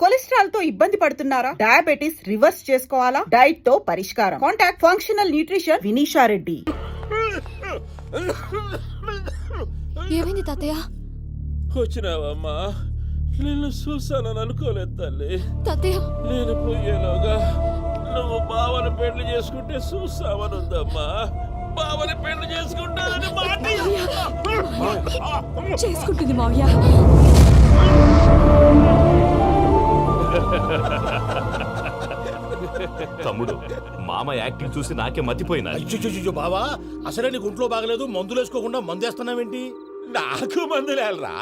కొలెస్ట్రాల్తో ఇబ్బంది పడుతున్నారా? Diabetes reverse చేసుకోవాలా? డైట్తో పరిష్కారం. Contact functional nutrition Vineesha Reddy. ఏమైంది తాతయ్య? వచ్చినావమ్మా. నిన్ను చూసానని అనుకోలేదు తల్లి. తాతయ్య. నేను పోయేలోగా నువ్వు బావని పెళ్ళి చేసుకుంటే చూస్తామని ఉందమ్మా. బావని పెళ్ళి చేసుకుంటానని మాట చేసుకుంటుంది మావయ్య. తమ్ముడు మామ యాక్టింగ్ చూసి నాకే మతిపోయినా అయ్యో బావా అసలే నీకు ఒంట్లో బాగలేదు మందులు వేసుకోకుండా మందు వేస్తున్నావేంటి నాకు మందులేలరా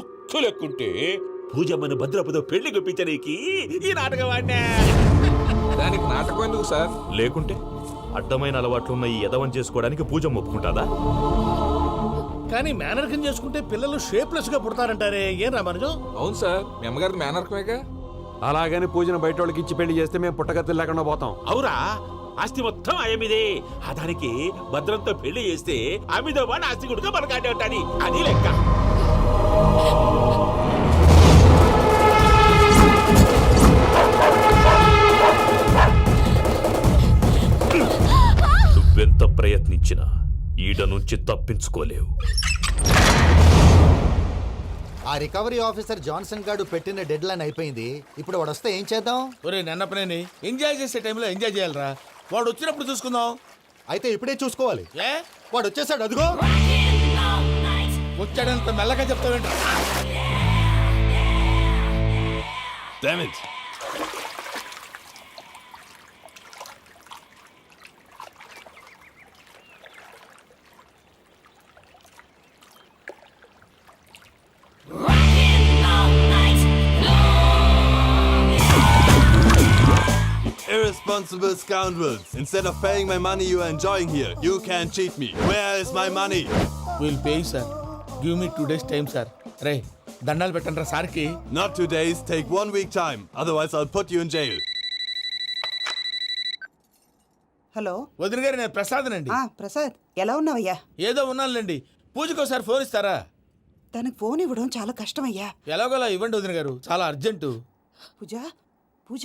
ఉక్కు లెక్కుంటే పూజమ్మను భద్రపదో పెళ్ళి గుప్పించనీకి ఈ నాటకం ఆడినా. దానికి నాటకం ఎందుకు సార్? లేకుంటే అడ్డమైన అలవాట్లు ఉన్న ఈ యదవం చేసుకోవడానికి పూజ ఒప్పుకుంటాదా? కానీ మేనర్కం చేసుకుంటే పిల్లలు షేప్లెస్గా పుడతారంటారే ఏం రామానుజం అవును సార్ మీ అమ్మగారిది మేనర్కమేగా? అలాగని పూజను బయట వాళ్ళకి ఇచ్చి పెళ్ళి చేస్తే మేము పుట్టగతులు లేకుండా పోతాం. అవురా ఆస్తి మొత్తం ఆయమిదే. ఆ దానికి భద్రంతో పెళ్ళి చేస్తే ఆమెతో పాటు ఆస్తి గుడిగా మనకాడే ఉంటాని అది లెక్క. నువ్వెంత ప్రయత్నించినా ఈడ నుంచి తప్పించుకోలేవు. ఆ రికవరీ ఆఫీసర్ జాన్సన్ గారు పెట్టిన డెడ్ లైన్ అయిపోయింది. ఇప్పుడు వాడు వస్తే ఏం చేద్దాం? ఒరే నన్నపనేని ఎంజాయ్ చేసే టైంలో ఎంజాయ్ చేయాలరా. వాడు వచ్చినప్పుడు చూసుకుందాం. అయితే ఇప్పుడే చూసుకోవాలి. ఏ? వాడు వచ్చేసాడు అదిగో. వచ్చాడంత మెల్లగా చెప్తావేంట Irresponsible scoundrels. Instead of paying my money you are enjoying here, you can cheat me. Where is my money? Will pay sir give me two days time sir రే దండాలు పెట్టండి రా సార్కి Not two days, take one week time. Otherwise, I'll put you in jail. Hello వదిన గారు నేను ప్రసాదనండి ఆ ప్రసాద్ ఎలా ఉన్నావయ్యా ఏదో ఉన్నానులేండి పూజకి ఒకసారి ఫోన్ ఇస్తారా తనకు ఫోన్ ఇవ్వడం చాలా కష్టమయ్యా ఎలాగోలా ఇవ్వండి వదిన గారు చాలా అర్జెంటు పూజ పూజ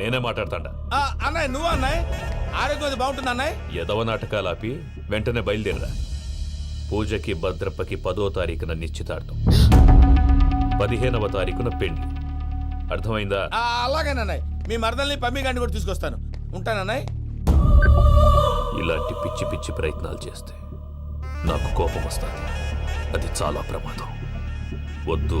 నేనే మాట్లాడతాడా. అన్నయ్య నువ్వు అన్నయ్య? ఆరోగ్యం అది బాగుంటుంది అన్నయ్య? యదవ నాటకాలు ఆపి వెంటనే బయలుదేరరా. పూజకి భద్రప్పకి పదో తారీఖున నిశ్చితార్థం. పదిహేనవ తారీఖున పెళ్ళి అర్థమైందా? అలాగేనన్నయ్య మీ మరదల్ని పమ్మి గాండి కూడా తీసుకొస్తాను. ఉంటానన్నయ్య ఇలాంటి పిచ్చి పిచ్చి ప్రయత్నాలు చేస్తే నాకు కోపం వస్తుంది. అది చాలా ప్రమాదం. వద్దు.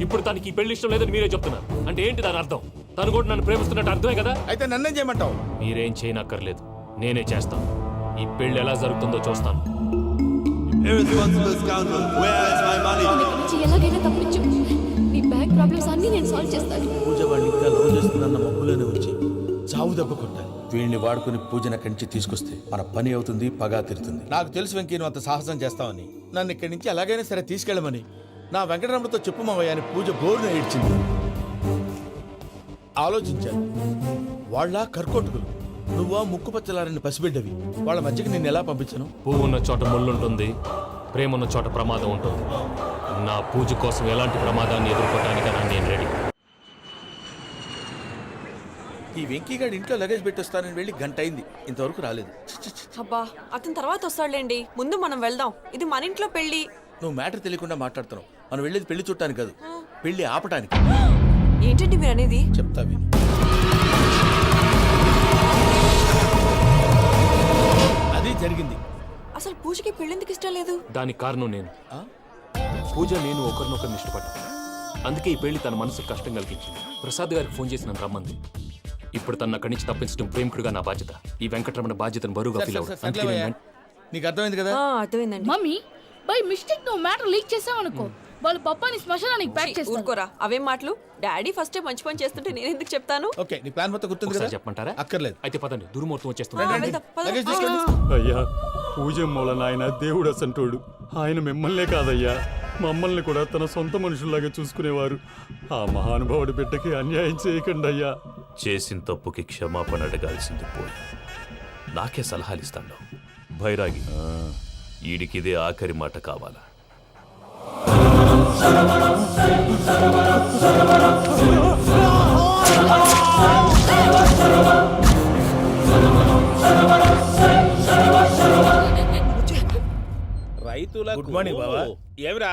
ఇప్పుడు తనకి ఈ పెళ్ళి ఇష్టం లేదని మీరే చెప్తున్నారు. అంటే ఏంటి దాని అర్థం? తను కూడా నన్ను ప్రేమిస్తున్నట్టు అర్థమే కదా? అయితే నన్నేం చేయమంటావు? మీరేం చేయనక్కర్లేదు. నేనే చేస్తాను. ఈ పెళ్ళి ఎలా జరుగుతుందో చూస్తాను. ఎలాగైనా తప్పించు నీ బ్యాంక్ ప్రాబ్లమ్స్ అన్నీ నేను సాల్వ్ చేస్తాను పూజ వాడిని ఇంకా లవ్ చేస్తుందన్న మబ్బులోనే వచ్చి చావు దెబ్బ కొట్టాలి వీళ్ళని వాడుకుని పూజన కంచి తీసుకొస్తే మన పని అవుతుంది పగా తీరుతుంది. నాకు తెలుసు వెంకీ నువ్వు అంత సాహసం చేస్తావని. నన్ను ఇక్కడి నుంచి ఎలాగైనా సరే తీసుకెళ్ళమని. నా వెంకటరమణతో చెప్పు మావయ్య అని పూజ బోరున ఏడ్చింది. ఆలోచించాను. వాళ్ళ కర్కోటకులు నువ్వా ముక్కు పచ్చలారని పసిబిడ్డవి. వాళ్ళ మధ్యకి నేను ఎలా పంపించను? పువ్వు ఉన్న చోట ముళ్ళుంటుంది ప్రేమ ఉన్న చోట ప్రమాదం ఉంటుంది. నా పూజ కోసం ఎలాంటి ప్రమాదాన్ని ఎదుర్కోవటానికైనా నేను రెడీ. ఈ వెంకీగాడి ఇంట్లో లగేజ్ పెట్టొస్తానని వెళ్ళి గంట అయింది ఇంతవరకు రాలేదు. అబ్బా అతని తర్వాత వస్తాడులేండి. ముందు మనం వెళ్దాం. ఇది మన ఇంట్లో పెళ్ళి నువ్వు మ్యాటర్ తెలియకుండా మాట్లాడుతున్నావు. మనం వెళ్ళేది పెళ్ళి చుట్టానికి కాదు పెళ్ళి ఆపటానికి ఏంటండి మీరు అనేది చెప్తా విను అది జరిగింది అసలు పూజకి పెళ్ళెందుకు ఇష్టం లేదు దానికి కారణం నేను ఆ? పూజ నేను ఒకరినొకరిని ఇష్టపడ్డా అందుకే ఈ పెళ్ళి తన మనసుకు కష్టం కలిగించింది ప్రసాద్ గారికి ఫోన్ చేసి నన్ను రమ్మంది ఇప్పుడు తన అక్కడి నుంచి తప్పించడం ప్రేమికుడిగా నా బాధ్యత ఈ వెంకటరమణ బాధ్యతను బరువుగా ఫీల్ అందుకే. నేను నీకు అర్థమైంది కదా ఆ, అర్థమైందండి మమ్మీ బై మిస్టేక్ నువ్వు మ్యాటర్ లీక్ చేసావనుకో వాళ్ళు పప్పాని శ్మశానానికి ప్యాక్ చేస్తారు. ఊరుకోరా. అవేం మాటలు? డాడీ ఫస్ట్ మంచి పని చేస్తుంటే నేను ఎందుకు చెప్తాను? ఓకే నీ ప్లాన్ మొత్తం గుర్తుంది కదా? చెప్పమంటారా? అక్కర్లేదు. అయితే పదండి దుర్ముహూర్తం ఆ, వచ్చేస్తుంది. అయ్యా పూజ మూలన ఆయన దేవుడు అసంటోడు. ఆయన మిమ్మల్నే కాదయ్యా. మమ్మల్ని కూడా తన సొంత మనుషుల్లాగా చూసుకునేవారు. ఆ మహానుభావుడి బిడ్డకి అన్యాయం చేయకండి అయ్యా. చేసిన తప్పుకి క్షమాపణ అడగాల్సింది పోయి. నాకే సలహాలు ఇస్తాడు భైరాగి ఈడికిదే ఆఖరి మాట కావాలా? రైతులకు గుడ్ మార్నింగ్ బావా. ఏమిరా?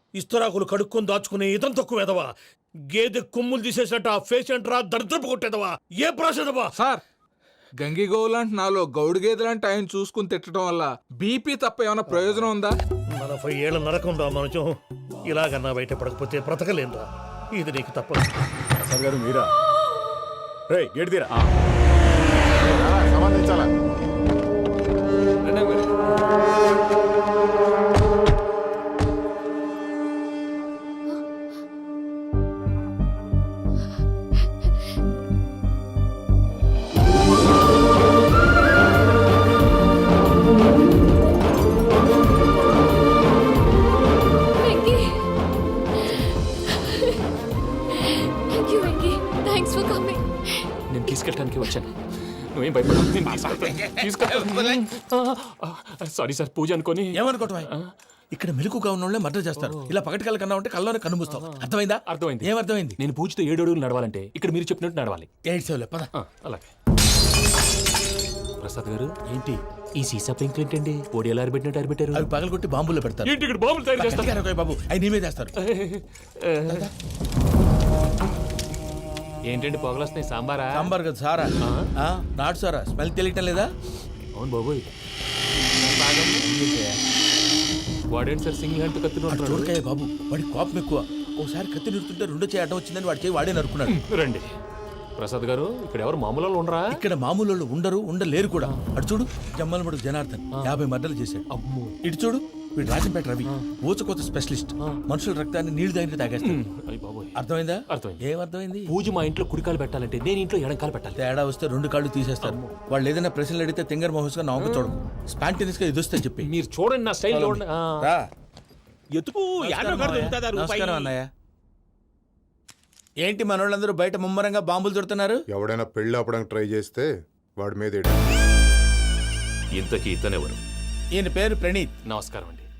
ఇస్తరాకులు కడుక్కొని దాచుకునే ఇతం తక్కువ ఎదవా? గేదె కొమ్ములు తీసేసట ఆ పేషెంట్ రా దరిద్రపు కొట్టేదవా? ఏ ప్రాసెదవా సార్ గంగి గోవులాంటి నాలో గౌడు గేదెలాంటి ఆయన చూసుకుని తిట్టడం వల్ల బీపీ తప్ప ఏమైనా ప్రయోజనం ఉందా? నలభై ఏళ్ళ నరకం రా మనచం ఇలాగన్నా బయటపడకపోతే బ్రతకలేనురా ఇది నీకు తప్పదు. ప్రసాద్ గారు మీరా? రే గేట్ తీరా? రండి. నేను తీసుకెళ్తాను తీసుకెళ్తాను సారీ సార్ పూజ అనుకొని ఏమనుకోవటం ఇక్కడ మెలకుగా ఉన్న వాళ్ళే మర్డర్ చేస్తారు. ఇలా పగటి కళ్ళ కన్నా ఉంటే కళ్ళలోనే కనుమూస్తావు. అర్థమైందా? అర్థమైంది. ఏమర్థమైంది? నేను పూజతో ఏడు అడుగులు నడవాలంటే ఇక్కడ మీరు చెప్పినట్టు నడవాలి. ఎయిట్ సెవెన్ పద అలాగే. ప్రసాద్ గారు ఏంటి? ఈ సీసా పెంకులు ఏంటండి? పొడి ఎలా అరబెట్టినట్టు అరబెట్టారు అవి పగలగొట్టి బాంబులో పెడతారు. ఏంటి ఇక్కడ బాబులు తయారు చేస్తారు? బాబు. అవి నీమే చేస్తారు ఏంటండి పొగలొస్తున్నాయి? సాంబారా? సాంబార్ కదా సారా. ఆ, నాటు సారా? స్మెల్ తెలియటం లేదా? అవును బాబోయ్. వాడేంటి సార్ సింగిల్ హ్యాండ్ వాడు కత్తిన చూడకాయ బాబు. వాడి కోపం ఎక్కువ. ఒకసారి కత్తి నిరుతుంటే రెండో చేయి అడ్డం వచ్చిందని వాడి చేయి వాడే నరుకున్నాడు. రండి. ప్రసాద్ గారు ఇక్కడ ఎవరు మామూలు వాళ్ళు ఉండరా? ఇక్కడ మామూలు వాళ్ళు ఉండరు ఉండలేరు కూడా. అటు చూడు జమ్మలమడు జనార్దన్ యాభై మర్డర్లు చేశాడు. అమ్మో. ఇటు చూడు. వీడు రాజంపేట రవి. ఊచకోత స్పెషలిస్ట్. మనుషుల రక్తాన్ని నీళ్ళు దగ్గర తాగేస్తాడు. అర్థమైందా? అర్థమైంది. ఏమర్థమైంది పూజ మా ఇంట్లో కుడికాలు పెట్టాలంటే నేను ఇంట్లో ఎడంకాలు పెట్టాలి. తేడా వస్తే రెండు కాళ్ళు తీసేస్తారు. వాళ్ళు ఏదైనా ప్రశ్నలు అడిగితే తింగర్ మహోస్గా నవ్వు చూడకు. స్పాంటినియస్గా ఎదుస్తే చెప్పి. మీరు చూడండి నా స్టైల్ ఎతుకు నమస్కారం అన్నయ్య. ఏంటి మనోళ్ళందరూ బయట ముమ్మరంగా బాంబులు దొరుకుతున్నారు? ఎవడైనా పెళ్ళి ఆపడానికి ట్రై చేస్తే వాడి మీద ఇంతకీ ఇతనెవరు? ఈయన పేరు ప్రణీత్. నమస్కారం అండి.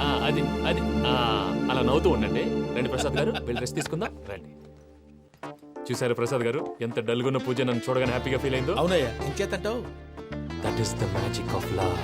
ఆ, అది అది ఆ, అలా నవ్వుతూ ఉండండి. రండి ప్రసాద్ గారు వెళ్ళి రెస్ట్ తీసుకుందాం. రండి. చూసారు ప్రసాద్ గారు? ఎంత డల్గున్న పూజ నన్ను చూడగానే హ్యాపీగా ఫీల్ అయిందో. అవునయ్యా ఇంకేతంటావు that is the magic of love